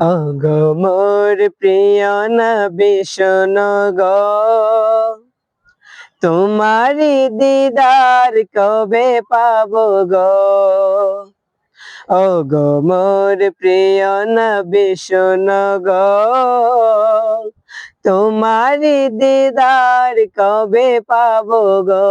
অগো মোর প্রিয় শোনো গো। তোমারি দিদার কবে পাবো গো? অগো মোর প্রিয় শোনো গো। তোমারি দিদার কবে পাবো গো?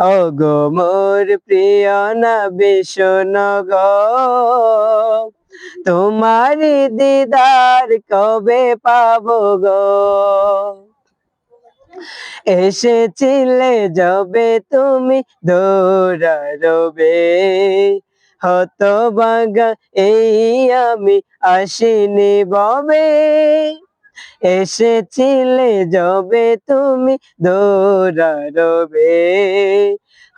ও গো মোর প্রিয় নবী গো। তোমার দিদার কবে পাবো গো? এসেছিলে যবে তুমি দৌড়ারবে হত বাগা এই আমি আসিনি ববে। এসেছিলে যবে তুমি দৌড়ারবে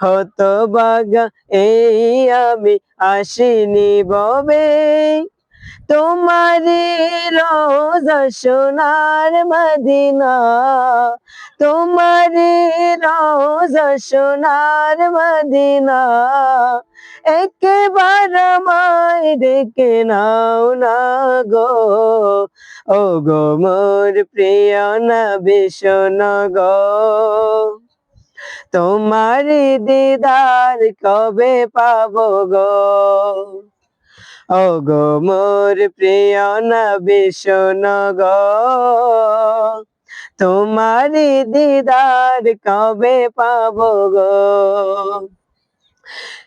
হত বাগা এই আমি আসিনি ববে। তোমারি রোজা সোনার মদিনা। তোমারি রোজা সোনার মদিনা। একবার আমায় ডেকে নাও না গো। ও গো মোর প্রিয় নবী শোনো গো। তোমারি দিদার কবে পাবো গো? ও গো মোর প্রিয় নবী শোনো গো। তোমারি দিদার কবে পাবো গো?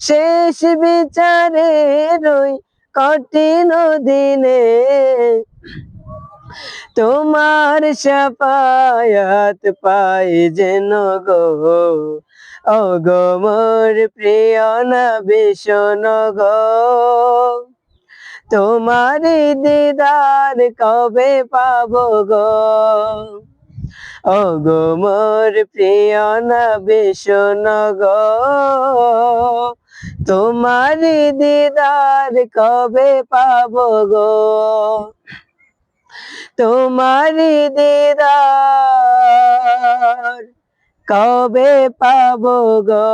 শেষ বিচারে রই কঠিন দিনে। তোমার সাপায়াত পাই যেন গো। ও গো মোর প্রিয় নবী, শোনো গো। তোমারি দিদার কবে পাব গো? ও গো মোর প্রিয় নবী, শোনো গো। তোমারি দিদার কবে পাব গো? তোমার দিদার কবে পাব গো?